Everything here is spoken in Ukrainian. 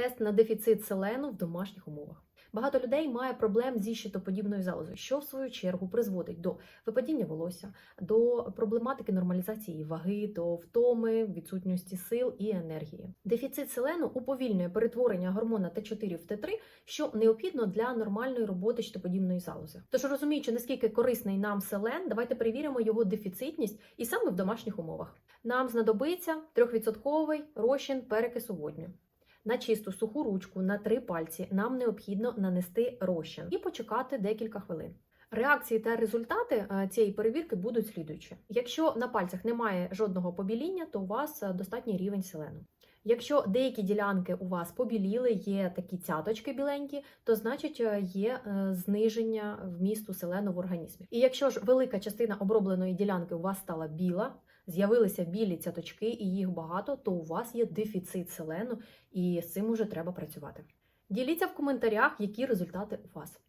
Тест на дефіцит селену в домашніх умовах. Багато людей має проблем зі щитоподібною залозою, що в свою чергу призводить до випадіння волосся, до проблематики нормалізації ваги, до втоми, відсутності сил і енергії. Дефіцит селену уповільнює перетворення гормона Т4 в Т3, що необхідно для нормальної роботи щитоподібної залози. Тож, розуміючи, наскільки корисний нам селен, давайте перевіримо його дефіцитність і саме в домашніх умовах. Нам знадобиться 3% розчин перекису водню. На чисту суху ручку на три пальці нам необхідно нанести розчин і почекати декілька хвилин. Реакції та результати е, цієї перевірки будуть слідуючі. Якщо на пальцях немає жодного побіління, то у вас е, достатній рівень селену. Якщо деякі ділянки у вас побіліли, є такі цяточки біленькі, то значить е, є зниження вмісту селену в організмі. І якщо ж велика частина обробленої ділянки у вас стала біла, з'явилися білі цяточки і їх багато, то у вас є дефіцит селену, і з цим уже треба працювати. Діліться в коментарях, які результати у вас.